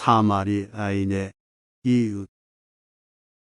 사마리아인의 이웃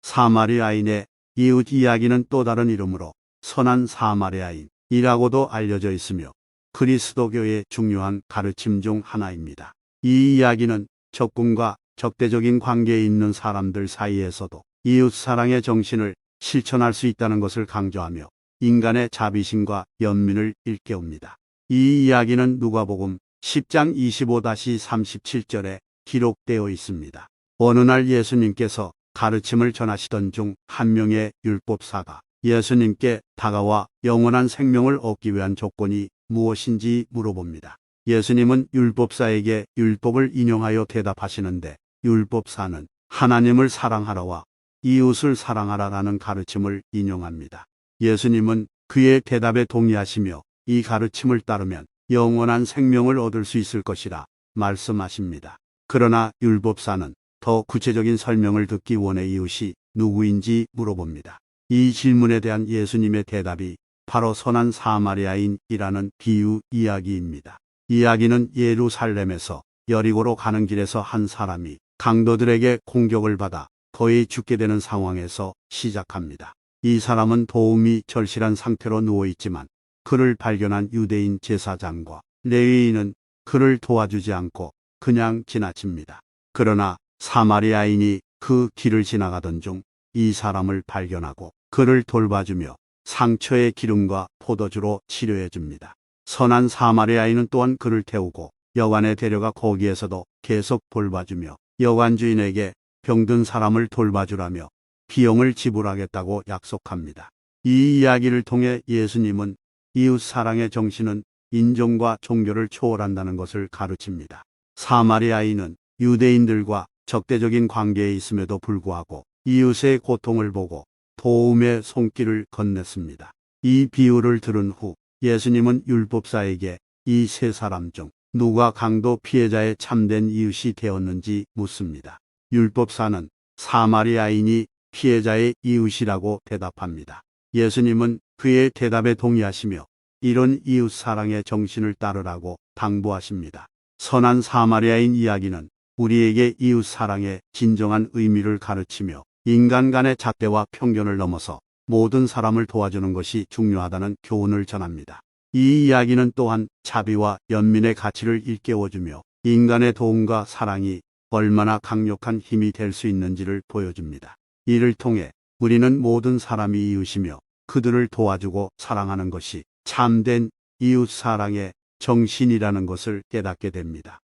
사마리아인의 이웃 이야기는 또 다른 이름으로 선한 사마리아인이라고도 알려져 있으며 그리스도교의 중요한 가르침 중 하나입니다. 이 이야기는 적군과 적대적인 관계에 있는 사람들 사이에서도 이웃 사랑의 정신을 실천할 수 있다는 것을 강조하며 인간의 자비심과 연민을 일깨웁니다. 이 이야기는 누가복음 10장 25-37절에 기록되어 있습니다. 어느 날 예수님께서 가르침을 전하시던 중 한 명의 율법사가 예수님께 다가와 영원한 생명을 얻기 위한 조건이 무엇인지 물어봅니다. 예수님은 율법사에게 율법을 인용하여 대답하시는데 율법사는 하나님을 사랑하라와 이웃을 사랑하라라는 가르침을 인용합니다. 예수님은 그의 대답에 동의하시며 이 가르침을 따르면 영원한 생명을 얻을 수 있을 것이라 말씀하십니다. 그러나 율법사는 더 구체적인 설명을 듣기 원해 이웃이 누구인지 물어봅니다. 이 질문에 대한 예수님의 대답이 바로 선한 사마리아인이라는 비유 이야기입니다. 이야기는 예루살렘에서 여리고로 가는 길에서 한 사람이 강도들에게 공격을 받아 거의 죽게 되는 상황에서 시작합니다. 이 사람은 도움이 절실한 상태로 누워 있지만 그를 발견한 유대인 제사장과 레위인은 그를 도와주지 않고 그냥 지나칩니다. 그러나 사마리아인이 그 길을 지나가던 중 이 사람을 발견하고 그를 돌봐주며 상처의 기름과 포도주로 치료해 줍니다. 선한 사마리아인은 또한 그를 태우고 여관에 데려가 거기에서도 계속 돌봐주며 여관 주인에게 병든 사람을 돌봐주라며 비용을 지불하겠다고 약속합니다. 이 이야기를 통해 예수님은 이웃 사랑의 정신은 인종과 종교를 초월한다는 것을 가르칩니다. 사마리아인은 유대인들과 적대적인 관계에 있음에도 불구하고 이웃의 고통을 보고 도움의 손길을 건넸습니다. 이 비유를 들은 후 예수님은 율법사에게 이 세 사람 중 누가 강도 피해자의 참된 이웃이 되었는지 묻습니다. 율법사는 사마리아인이 피해자의 이웃이라고 대답합니다. 예수님은 그의 대답에 동의하시며 이런 이웃 사랑의 정신을 따르라고 당부하십니다. 선한 사마리아인 이야기는 우리에게 이웃 사랑의 진정한 의미를 가르치며 인간 간의 잣대와 편견을 넘어서 모든 사람을 도와주는 것이 중요하다는 교훈을 전합니다. 이 이야기는 또한 자비와 연민의 가치를 일깨워주며 인간의 도움과 사랑이 얼마나 강력한 힘이 될 수 있는지를 보여줍니다. 이를 통해 우리는 모든 사람이 이웃이며 그들을 도와주고 사랑하는 것이 참된 이웃 사랑의 정신이라는 것을 깨닫게 됩니다.